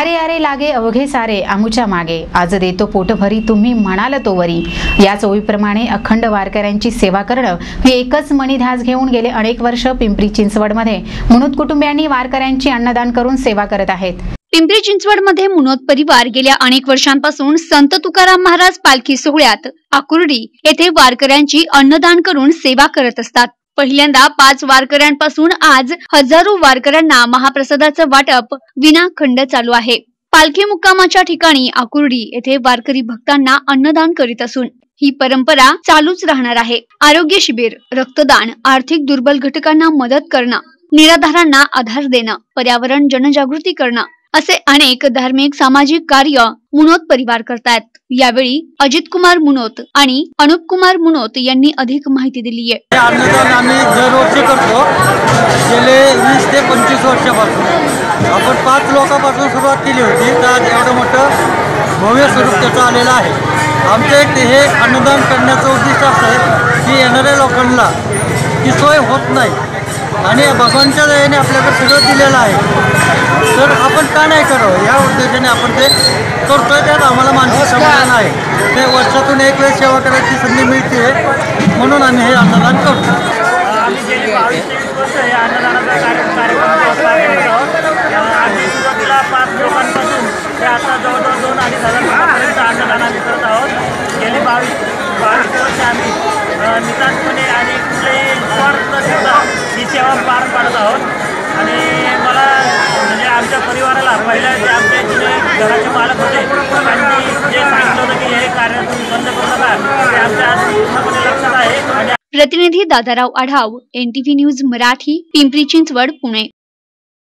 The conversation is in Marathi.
अरे अरे लागे अवघे सारे आमुच्या मागे. आज देतो पोटभरी तुम्ही म्हणाल तो वरी. याच ओळीप्रमाणे अखंड वारकऱ्यांची सेवा करणं ही एकच मणिध्यास घेऊन गेले अनेक वर्ष पिंपरी चिंचवडमध्ये. मुनुत कुटुंबियांनी वारकऱ्यांची अन्नदान करून सेवा करत आहेत. पिंपरी चिंचवडमध्ये मुनोद परिवार गेल्या अनेक वर्षांपासून संत तुकाराम महाराज पालखी सोहळ्यात आकुर्डी येथे वारकऱ्यांची अन्नदान करून सेवा करत असतात. पहिल्यांदा पाच वारकऱ्यांपासून आज हजारो वारकऱ्यांना महाप्रसादाचं वाटप विनाखंड चालू आहे. पालखी मुक्कामाच्या ठिकाणी आकुर्डी येथे वारकरी भक्तांना अन्नदान करीत असून ही परंपरा चालूच राहणार आहे. आरोग्य शिबिर रक्तदान आर्थिक दुर्बल घटकांना मदत करणं निराधारांना आधार देणं पर्यावरण जनजागृती करणं असे अनेक धार्मिक सामाजिक कार्य मुनोत परिवार करतायत. यावेळी अजित कुमार मुनोत आणि अनुप कुमार मुनोत यांनी अधिक माहिती दिली आहे. अन्नदान आम्ही दरवर्षी करतो गेले वीस ते पंचवीस वर्षापासून. आपण पाच लोकांपासून सुरुवात केली होती तर आज एवढं मोठं भव्य स्वरूप त्याचं आलेलं आहे. आमचं एक हे अन्नदान करण्याचं उद्दिष्ट असं आहे की येणाऱ्या लोकांना ती सोय होत नाही. आणि भगवानच्या दयाने आपल्याकडे सगळं दिलेलं आहे. का नाही करावं? या उद्देशाने आपण ते करतोय त्यात आम्हाला मानसिक समाधान आहे. ते वर्षातून एक वेळ सेवा करायची संधी मिळते म्हणून आम्ही हे अन्नदान करतो आम्ही गेली बावीस तेवीस वर्ष हे अन्नदानाचा कार्य कार्यक्रम करत आहोत आम्ही सुरुवातीला पाच लोकांपासून ते आता जवळजवळ दोन अडीच हजार लोकांपर्यंत अन्नदान आम्ही करत आहोत गेली बावीस बावीस वर्ष आम्ही नितांतपणे आणि कुठल्याही स्वार्थ प्रतिनिधी दादाराव आढाव एनटीव्ही न्यूज मराठी पिंपरी चिंचवड पुणे.